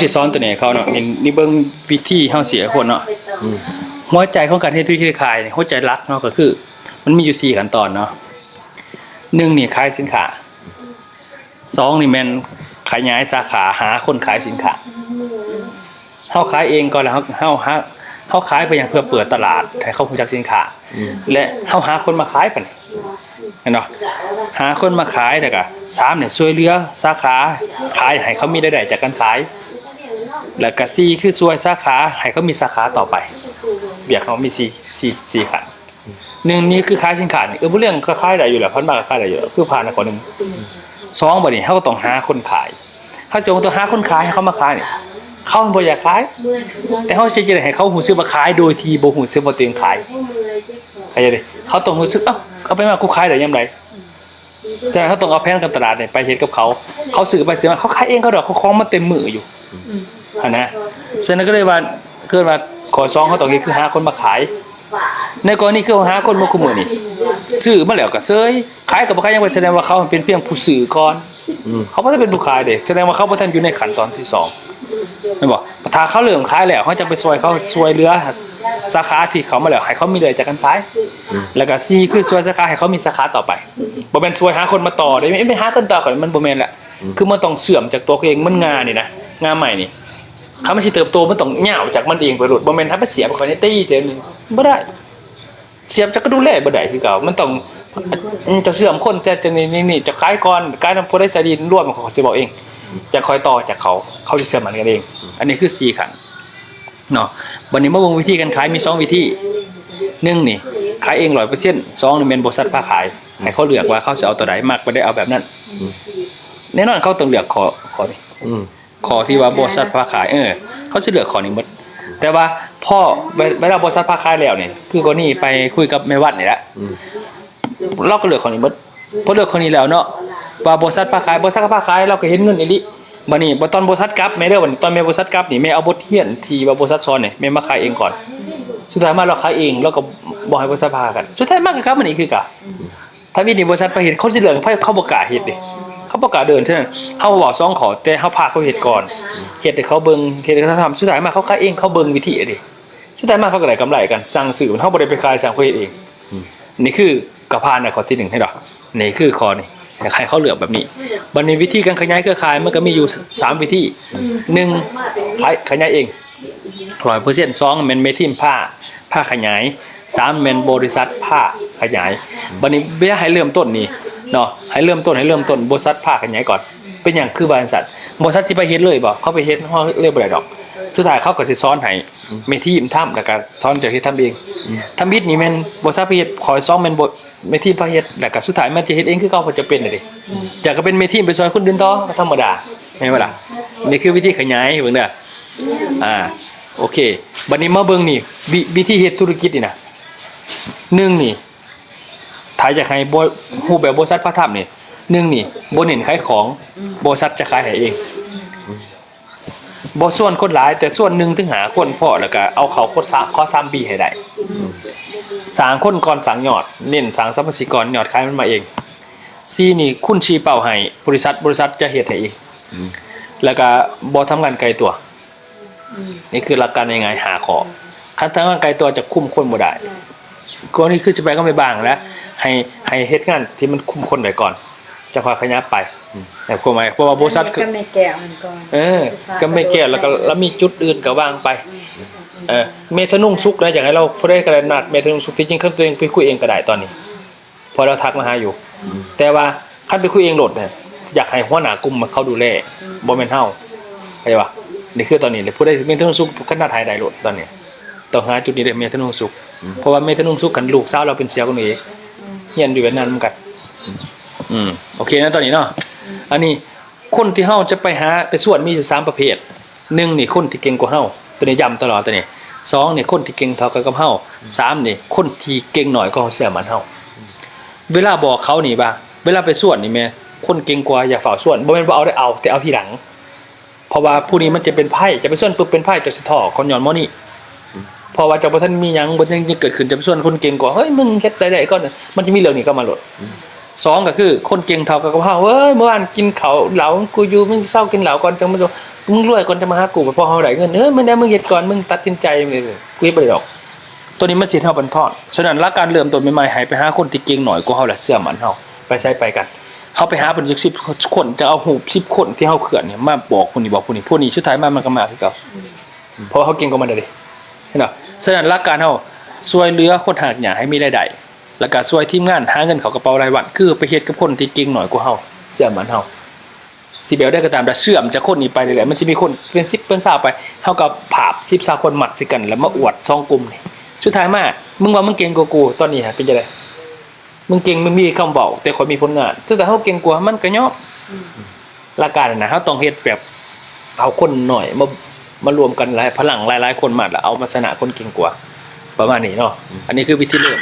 สิสอนตัวไหนเขาเนาะนี่นี่เบิ่งวิธีเฮาเสียคนเนาะหัวใจของการเฮ็ดธุรกิจขายนี่หัวใจหลักเนาะก็คือ มันมีอยู่สี่ขั้นตอนเนาะหนึ่งนี่ขายสินค้าสองนี่แม่นขยายสาขาหาคนขายสินค้าเฮาขายเองก่อนแล้วเฮาเฮาหาเฮาขายไปอย่างเพื่อเปิดตลาดให้เขารู้จักสินค้าและเฮาหาคนมาขายปะนี่เห็นเนาะหาคนมาขายแต่ก็สามเนี่ยช่วยเหลือสาขาขายให้เขามีรายได้จากการขาย แล้วก็สี่คือช่วยสาขาให้เขามีสาขาต่อไปเบียกเขามีสี่สี่สี่ขันหนึ่งนี่คือขายสินค้านี่เออผู้เรื่องก็ขายได้อยู่แหละพันบาทก็ขายได้อยู่แล้วคือผ่านคนหนึ่งสองบัดนี้เขาก็ต้องหาคนขายถ้าจะต้องหาคนขายให้เขามาขายเนี่ยเขาบ่อยากขาย แต่เขาจะจะให้เขาหูซื้อมาขายโดยที่บ่หูซื้อมาเตียงขายเข้าใจดิเขาต้องรู้สึกเอ้าเขาไปมากูขายได้ยังไงแสดงเขาต้องเอาแผนการตลาดเนี่ยไปเฮ็ดกับเขา เขาซื้อไปซื้อมาเขาขายเองเขาดอกเขาคล้องมาเต็มมืออยู่ อันะฉะนั้นก็เลยว่าคือว่าขอซองเขาตรงนี้คือหาคนมาขาย ในกรณีคือหาคนมาคุมมือนี่ซื้อมาแล้วก็เซยขายกับบ่ขายยังไงแสดงว่าเขาเป็นเพียงผู้ซื้อก่อนเขาบ่ได้เป็นผู้ขายเด้แสดงว่าเขาบ่ทันอยู่ในขั้นตอนที่สองไม่บอกถ้าเขาเริ่อมขายแล้วเขาจะไปซอยเขาซวยเหลือสาขาที่เขามาแล้วให้เขามีเลยจากการขาย แล้วก็ซีคือซวยสาขาให้เขามีสาขาต่อไปบ่แม่นซวยหาคนมาต่อได้ไม่ไม่หาคนต่อก่อนมันบ่แม่นละคือมันต้องเสื่อมจากตัวเองมันงานนี่นะงานใหม่นี่ ถ้ามันสิเติบโตมันต้องเหย่าจากมันเองไปหลุดบ่แม่นถ้าไปเสียบเข้าไปในตี้เท่านึงบ่ได้ เสียบจะก็ดูแลบ่ได้คือเก่ามันต้องจะเสื่อมคนแต่จะนี่นี่นี่จะขายก่อนขายนำผู้ได้ใจดีร่วมของเขาสิบอกเอง จะคอยต่อจากเขาเขาจะเสื่อมมันกันเอง อันนี้คือ4ขั้นเนาะวันนี้มาเบิ่งวิธีการขายมีสองวิธีหนึ่งนี่ขายเอง100%สองนี่แม่นบริษัทพาขายให้เขาเลือกว่าเขาจะเอาตัวใดมากบ่ได้เอาแบบนั้นแน่นอนเขาต้องเลือกขอขอนี่อื ขอที่ว่าบริษัทพาขายเออ เขาจะเลือกขอนี้หมดแต่ว่าพ่อเวลาบริษัทพาขายแล้วเนี่ยคือคนนี้ไปคุยกับแม่วัดนี่แหละเราก็เลือกขอนี้หมดพอเลือกคนนี้แล้วเนาะว่าบริษัทพาขายบริษัทพาขายเราก็เห็นเงินอีลิบัดนี้บ่ตอนบริษัทกลับแม่เด้อบัดนี้ตอนแม่บริษัทกลับนี่แม่เอาบทเรียนที่ว่าบริษัทสอนเนี่ยแม่มาขายเองก่อนสุดท้ายมาเราขายเองแล้วก็บอกให้บริษัทพากันสุดท้ายมากครับมันอีกคือกะถ้าวิธีบริษัทไปเห็นเขาสิเหลืองเข้าบ่กาเฮ็ดดิ เขาบ่กล้าเดินฉะนั้นเฮาบอกสองขอแต่เฮาพาเขาเฮ็ดก่อนเฮ็ดให้เขาเบิ่งเฮ็ดให้เขาทำสุดท้ายมาเขาขาเองเขาเบิ่งวิธีอะดิสุดท้ายมาเขาก็ได้กำไรกันสั่งซื้อเฮาบ่ได้ไปขายสั่งเขาเอง นี่คือกระพานในข้อที่หนึ่งให้ดอกนี่คือข้อนี่อยากให้เขาเหลือแบบนี้บัดนี้วิธีการขยายเครือข่ายมันก็มีอยู่สามวิธีหนึ่งขยขยายเองร้อยเปอร์เซ็นต์สองเป็นเมทิมผ้าผ้าขยายสามเป็นบริษัทผ้าขยายบัดนี้เวลาให้เริ่มต้นนี่ เนาะให้เริ่มต้นให้เริ่มต้นบริษัทผ้าขยายก่อน เป็นอย่างคือบริษัทบริษัทที่ไปเฮ็ดเลยบ่เขาไปเฮ็ดห้องเรียบร้อยดอก สุดท้ายเขาก็สิสอนให้เมที่ยิมทำแล้วก็สอนจากที่ทำเองทำบิดนี่แม่นบ่ทราบไปเฮ็ดขอยซ้อมแม่นบ่เมทีมพาเฮ็ดแล้วก็สุดท้ายมันจะเฮ็ดเองคือเก่าก็จะเป็นน่ะดิอยากก็เป็นเมทีมไปซอยคนอื่นต่อธรรมดาแม่นบ่ล่ะนี่คือวิธีขยายเบิ่งเด้ออ่าโอเคบัดนี้มาเบิ่งนี่วิธีเฮ็ดธุรกิจนี่นะหนึ่งนี่ ถ้าอยากให้บ่ฮู้แบบบริษัทพระทับนี่หนึ่งนี่บ่เน้นขายของบริษัทจะขายให้เองบ่ส่วนคนหลาย แต่ส่วนหนึ่งถึงหาคนพอแล้วก็เอาเขาคนซ้ำข้อซ้ำบีให้ได้สางคนก่อนสังยอด เน้นสังสัมปสิกรยอดขายมันมาเองซีนี่คุณชีเป่าให้บริษัทบริษัทจะเฮ็ดให้เองแล้วก็บ่ทำงานไกลตัว นี่คือหลักการยังไงหาขอคันทำงานไกลตัวจะคุมคนบ่ได้ ก็นี่คือจะไปก็ไม่บางแล้วให้ให้เฮ็ดงานที่มันคุมคนไว้ก่อน จะค่อยขยับไปแต่ความหมายเพราะว่าบริษัทคือก็ไม่แก้วมันก่อนเออ ก็ไม่แก้แล้วก็แล้วมีจุดอื่นก็วางไปเออเมทะนุ่งซุกนะอย่างไรเราพอได้กระนัดเมทะนุ่งซุกที่จริงขั้นตัวเองไปคุยเองก็ได้ตอนนี้ พอเราทักมาหาอยู่ แต่ว่าขั้นไปคุยเองโหลดเนี่ยอยากให้หัวหน้ากลุ่มมาเข้าดูแลบ่แม่นเฮาเข้าใจปะนี่คือตอนนี้เลยพูดได้เมทะนุ่งซุกขนาดไทยได้โหลดตอนนี้ต้องหาจุดนี้เลยเมทะนุ่งซุก เพราะว่าเมทะนุ่งซุกกันลูกสาวเราเป็นเสียคนนี้เฮียนอยู่แบบนั้นเหมือนกันอืมโอเคนะตอนนี้เนาะอันนี้คนที่เฮาจะไปหาไปส่วนมีอยู่สามประเภทหนึ่งนี่คนที่เก่งกว่าเฮาตัวนี้ย้ำตลอดตัวนี้สองนี่คนที่เก่งเท่ากันกับเฮาสามนี่คนที่เก่งหน่อยก็เสียมันเฮาเวลาบอกเขานี่ว่าเวลาไปส่วนนี่แม่คนเก่งกว่าอย่าฝ่าส่วนบ่แม่นว่าเอาได้เอาแต่เอาทีหลัง เพราะว่าผู้นี้มันจะเป็นไพ่จะไปส่วนปุ๊บเป็นไพ่จะสะท้อคนย้อนมอนี่เพราะว่าเจ้าบ่ทันมียังบนยังเกิดขึ้นจะไปส่วนคนเก่งกว่าเฮ้ยมึงเฮ็ดได้ๆก่อนมันจะมีเรื่องนี้ก็มาหลดสองก็คือ คนเก่งเท่ากับเขาเฮ้ยเมื่อวานกินเขาเหลากูอยู่มึงเศร้ากินเหลาก่อนจังมันจะมึงรวยก่อนจะมาหากูพอเฮาได้เงินเออมึงได้มึงเฮ็ดก่อนมึงตัดสินใจมึงกูเฮ็ดบ่ได้ดอก ตัวนี้มันสิเฮาบันทอนฉะนั้นลัการเริ่มต้นใหม่ๆให้ไปหาคนที่เก่งหน่อยกว่าเฮาละเชื่อมันเฮาไปใช้ไปกันเฮาไปหาเป็นจัก10คนจะเอาหู10คนที่เฮาเขื่อนเนี่ยมาบอกผู้นี้บอกผู้นี้ผู้นี้สุดท้ายมามันก็มาคือเก่าเพราะเขาเก่งกว่ามันเด้เห็นบ่ ฉะนั้นหลักการเฮาช่วยเหลือคนหากหยังให้มีรายได้แล้วก็ช่วยทีมงานหาเงินเข้ากระเป๋ารายวัน คือไปเฮ็ดกับคนที่เก่งหน่อยกว่าเฮาเชื่อมันเฮาสิเบลได้ก็ตามแต่เสื่อมจากคนนี้ไปเลยแหละมันจะมีคนเป็นสิบเป็นสาวไปเท่ากับผาบสิบสาวคนหมัดสิกันแล้วมาอวดซองกลุ่มนี่สุดท้ายมามึงว่ามึงเก่งกว่ากูตอนนี้ฮะเป็นจะไรมึงเก่งมึงมีคำบอกแต่คนมีผลงานสุดท้ายเขาเก่งกว่ามันก็ย่อมหลักการนะเขาต้องเฮ็ดแบบเอาคนหน่อยมา มารวมกันหลายพลังหลายๆคนมาแล้วเอามาชนะคนเก่งกว่า ประมาณนี้เนาะอันนี้คือวิธีเริ่ม